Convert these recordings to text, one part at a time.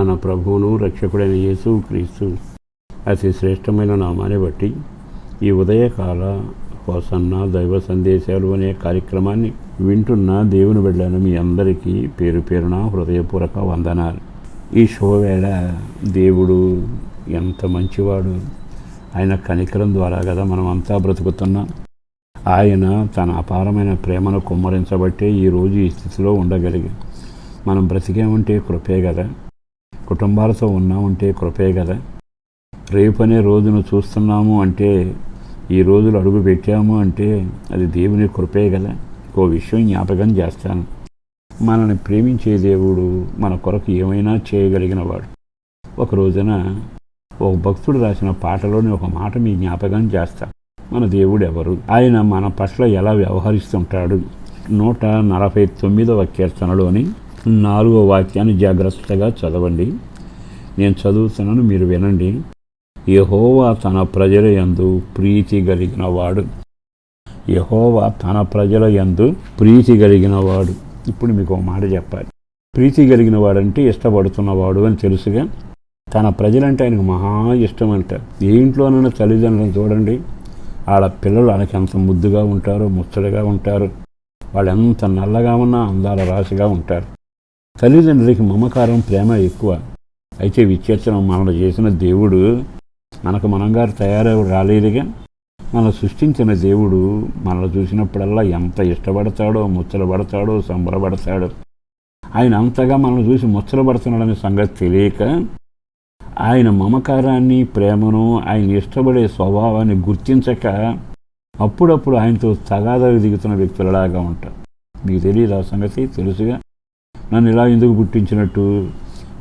మన ప్రభువును రక్షకుడైన యేసు క్రీస్తు అతి శ్రేష్టమైన నామాన్ని బట్టి ఈ ఉదయకాల హోసన్న దైవ సందేశాలు అనే కార్యక్రమాన్ని వింటున్న దేవుని బిడ్డలను మీ అందరికీ పేరు పేరున హృదయపూర్వక వందనాలు. ఈ శుభవేళ దేవుడు ఎంత మంచివాడు. ఆయన కనికరం ద్వారా కదా మనం అంతా బ్రతుకుతున్నాం. ఆయన తన అపారమైన ప్రేమను కుమ్మరించబట్టే ఈరోజు ఈ స్థితిలో ఉండగలిగి. మనం బ్రతికేమంటే కృపే కదా. కుటుంబాలతో ఉన్నామంటే కృపే కదా. రేపనే రోజును చూస్తున్నాము అంటే ఈ రోజులు అడుగు పెట్టాము అంటే అది దేవుని కృపే కదా. ఓ విషయం జ్ఞాపకం చేస్తాను. మనల్ని ప్రేమించే దేవుడు మన కొరకు ఏమైనా చేయగలిగిన వాడు ఒక రోజున ఒక భక్తుడు రాసిన పాటలోని ఒక మాట మీ జ్ఞాపకం చేస్తా. మన దేవుడు ఎవరు? ఆయన మన పట్ల ఎలా వ్యవహరిస్తుంటాడు? నూట నలభై తొమ్మిదవ కీర్తనలోని నాలుగో వాక్యాన్ని జాగ్రత్తగా చదవండి. నేను చదువుతున్నాను మీరు వినండి. యహోవా తన ప్రజల యందు ప్రీతి కలిగిన వాడు యహోవా తన ప్రజల యందు ప్రీతి కలిగిన వాడు ఇప్పుడు మీకు ఒక మాట చెప్పాలి. ప్రీతి కలిగిన వాడంటే ఇష్టపడుతున్నవాడు అని తెలుసుగా. తన ప్రజలంటే ఆయనకు మహా ఇష్టం అంట. ఏ ఇంట్లోనైనా తల్లిదండ్రులను చూడండి. ఆడ పిల్లలు ఆయనకి ఎంత ముద్దుగా ఉంటారు ముచ్చటగా ఉంటారు. వాళ్ళు ఎంత నల్లగా ఉన్నా అందాల రాశిగా ఉంటారు. తల్లిదండ్రులకి మమకారం ప్రేమ ఎక్కువ. అయితే విచ్చేతనం మనల్ని చేసిన దేవుడు మనకు మనంగారు తయారై రాలేదుగా. మనల్ని సృష్టించిన దేవుడు మనల్ని చూసినప్పుడల్లా ఎంత ఇష్టపడతాడో ముచ్చలబడతాడో సంబరపడతాడో ఆయన అంతగా మనల్ని చూసి ముచ్చలబడుతున్నాడనే సంగతి తెలియక ఆయన మమకారాన్ని ప్రేమను ఆయన ఇష్టపడే స్వభావాన్ని గుర్తించక అప్పుడప్పుడు ఆయనతో తగాదాలు దిగుతున్న వ్యక్తులలాగా ఉంటారు. మీకు తెలియదు ఆ సంగతి? తెలుసుగా. నన్ను ఇలా ఎందుకు పుట్టించినట్టు?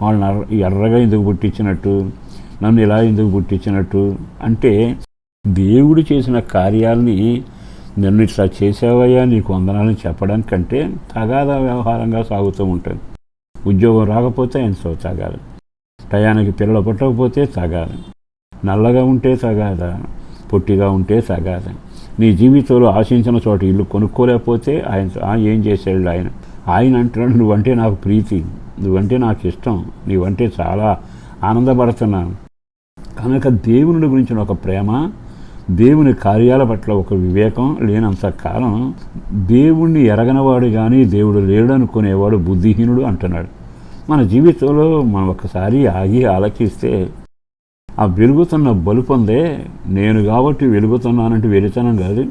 వాళ్ళని ఎర్ర- ఎర్రగా ఎందుకు పుట్టించినట్టు? నన్ను ఇలా ఎందుకు పుట్టించినట్టు? అంటే దేవుడు చేసిన కార్యాలని నన్ను ఇట్లా చేసావయ్యా నీకు వందనాలని చెప్పడానికంటే తగాదా వ్యవహారంగా సాగుతూ ఉంటుంది. ఉద్యోగం రాకపోతే ఆయనతో తగాదు. టయానికి పిల్లలు పుట్టకపోతే తగాదు. నల్లగా ఉంటే తగాదా పొట్టిగా ఉంటే తగాద. నీ జీవితంలో ఆశించిన చోట ఇల్లు కొనుక్కోలేకపోతే ఆయన ఏం చేశాడు ఆయన? ఆయన అంటున్నాడు నువ్వంటే నాకు ప్రీతి. నువ్వంటే నాకు ఇష్టం నీవంటే చాలా ఆనందపడుతున్నాను. కనుక దేవుని గురించిన ఒక ప్రేమ దేవుని కార్యాల పట్ల ఒక వివేకం లేనంత కాలం దేవుణ్ణి ఎరగనవాడు కానీ దేవుడు లేడు అనుకునేవాడు బుద్ధిహీనుడు అంటున్నాడు. మన జీవితంలో మనం ఒకసారి ఆగి ఆలకిస్తే ఆ వెలుగుతున్న బలుపు ఉందే నేను కాబట్టి వెలుగుతున్నానంటే వెలుతనం కాదు.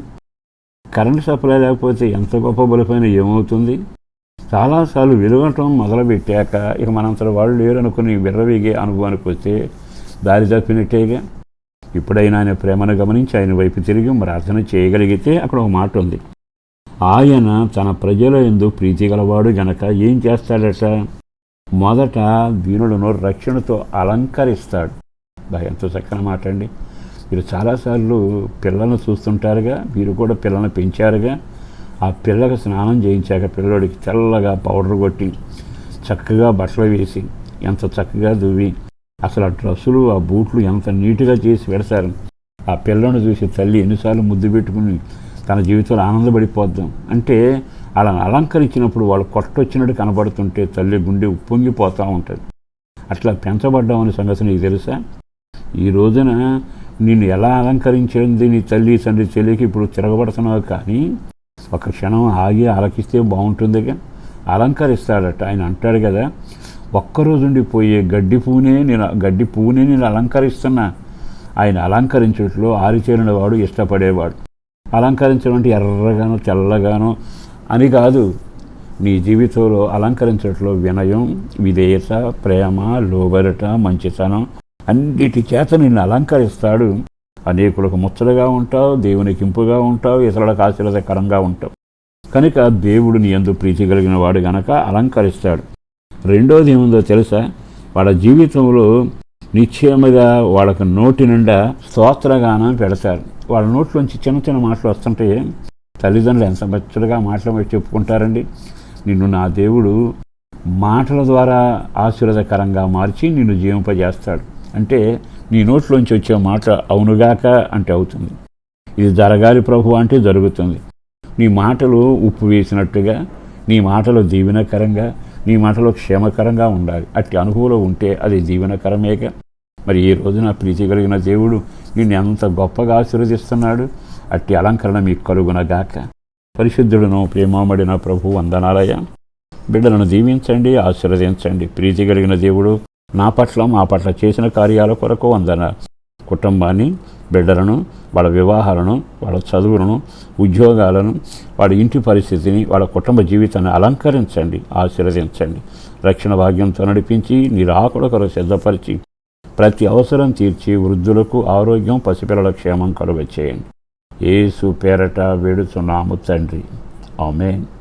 కరెంట్ సప్లై లేకపోతే ఎంత గొప్ప బలుపైన ఏమవుతుంది? చాలాసార్లు వెలుగటం మొదలుపెట్టాక ఇక మనంతటి వాళ్ళు లేరు అనుకుని విర్రవీగే అనుభవానికి వస్తే దారి తప్పినట్టేగా. ఇప్పుడైనా ఆయన ప్రేమను గమనించి ఆయన వైపు తిరిగి ప్రార్థన చేయగలిగితే అక్కడ ఒక మాట ఉంది. ఆయన తన ప్రజల ఎందు ప్రీతి గలవాడు గనక ఏం చేస్తాడట? మొదట దీనులను రక్షణతో అలంకరిస్తాడు. ఎంతో చక్కని మాట అండి. మీరు చాలాసార్లు పిల్లలను చూస్తుంటారుగా మీరు కూడా పిల్లలను పెంచారుగా. ఆ పిల్లకి స్నానం చేయించాక పిల్లడికి తెల్లగా పౌడర్ కొట్టి చక్కగా బట్టలు వేసి ఎంత చక్కగా దువ్వి అసలు ఆ డ్రెస్సులు ఆ బూట్లు ఎంత నీట్గా చేసి పెడతారు. ఆ పిల్లను చూసి తల్లి ఎన్నిసార్లు ముద్దు పెట్టుకుని తన జీవితంలో ఆనందపడిపోద్దాం. అంటే అలా అలంకరించినప్పుడు వాళ్ళు కొట్టొచ్చినట్టు కనబడుతుంటే తల్లి గుండె ఉప్పొంగిపోతూ ఉంటుంది. అట్లా పెంచబడ్డామనే సంగతి నీకు తెలుసా? ఈ రోజున నిన్ను ఎలా అలంకరించింది నీ తల్లి తండ్రి తెలియక ఇప్పుడు తిరగబడుతున్నావు కానీ ఒక క్షణం ఆగి ఆలకిస్తే బాగుంటుందిగా అలంకరిస్తాడట. ఆయన అంటాడు కదా ఒక్కరోజు పోయే గడ్డి పువ్వునే నేను గడ్డి పువ్వునే నేను అలంకరిస్తున్నా. ఆయన అలంకరించట్లో ఆరిచేరిన వాడు ఇష్టపడేవాడు. అలంకరించడం అంటే ఎర్రగాను తెల్లగాను అని కాదు. నీ జీవితంలో అలంకరించట్లో వినయం విధేయత ప్రేమ లోబరట మంచితనం అన్నిటి చేత నిన్ను అలంకరిస్తాడు. అనేకులకు ముచ్చటగా ఉంటావు దేవునికి ఇంపుగా ఉంటావు ఇతరులకు ఆశీర్వదకరంగా ఉంటావు. కనుక దేవుడు నీ ఎందు ప్రీతి కలిగిన వాడు గనక అలంకరిస్తాడు. రెండోది ఏముందో తెలుసా? వాళ్ళ జీవితంలో నిశ్చయముగా వాళ్ళకు నోటి నిండా స్తోత్రగానం పెడతారు. వాళ్ళ నోట్లోంచి చిన్న చిన్న మాటలు వస్తుంటే తల్లిదండ్రులు ఎంత మచ్చలుగా మాటలు చెప్పుకుంటారండి? నిన్ను నా దేవుడు మాటల ద్వారా ఆశీర్వదకరంగా మార్చి నిన్ను జీవింపజేస్తాడు. అంటే నీ నోట్లోంచి వచ్చే మాట అవునుగాక అంటే అవుతుంది. ఇది జరగాలి ప్రభు అంటే జరుగుతుంది. నీ మాటలు ఉప్పు వేసినట్టుగా నీ మాటలు దీవెనకరంగా నీ మాటలో క్షేమకరంగా ఉండాలి. అట్టి అనుభవంలో ఉంటే అది దీవెనకరమేగా మరి ఈ రోజున ప్రీతి కలిగిన దేవుడు నిన్ను ఎంత గొప్పగా ఆశీర్వదిస్తున్నాడు. అట్టి అలంకరణ మీకు కలుగునగాక. పరిశుద్ధుడును ప్రేమామడిన ప్రభు వందనాలయ బిడ్డలను దీవించండి ఆశీర్వదించండి. ప్రీతి కలిగిన దేవుడు నా పట్ల మా పట్ల చేసిన కార్యాల కొరకు వందన. కుటుంబాన్ని బిడ్డలను వాళ్ళ వివాహాలను వాళ్ళ చదువులను ఉద్యోగాలను వాళ్ళ ఇంటి పరిస్థితిని వాళ్ళ కుటుంబ జీవితాన్ని అలంకరించండి ఆశీర్వదించండి. రక్షణ భాగ్యంతో నడిపించి నీ రాకుడ కొరకు సిద్ధపరిచి ప్రతి అవసరం తీర్చి వృద్ధులకు ఆరోగ్యం పసిపిల్లల క్షేమం కలుగ చేయండి ఏసు పేరట వేడుచున్నాము తండ్రి. ఆమెన్.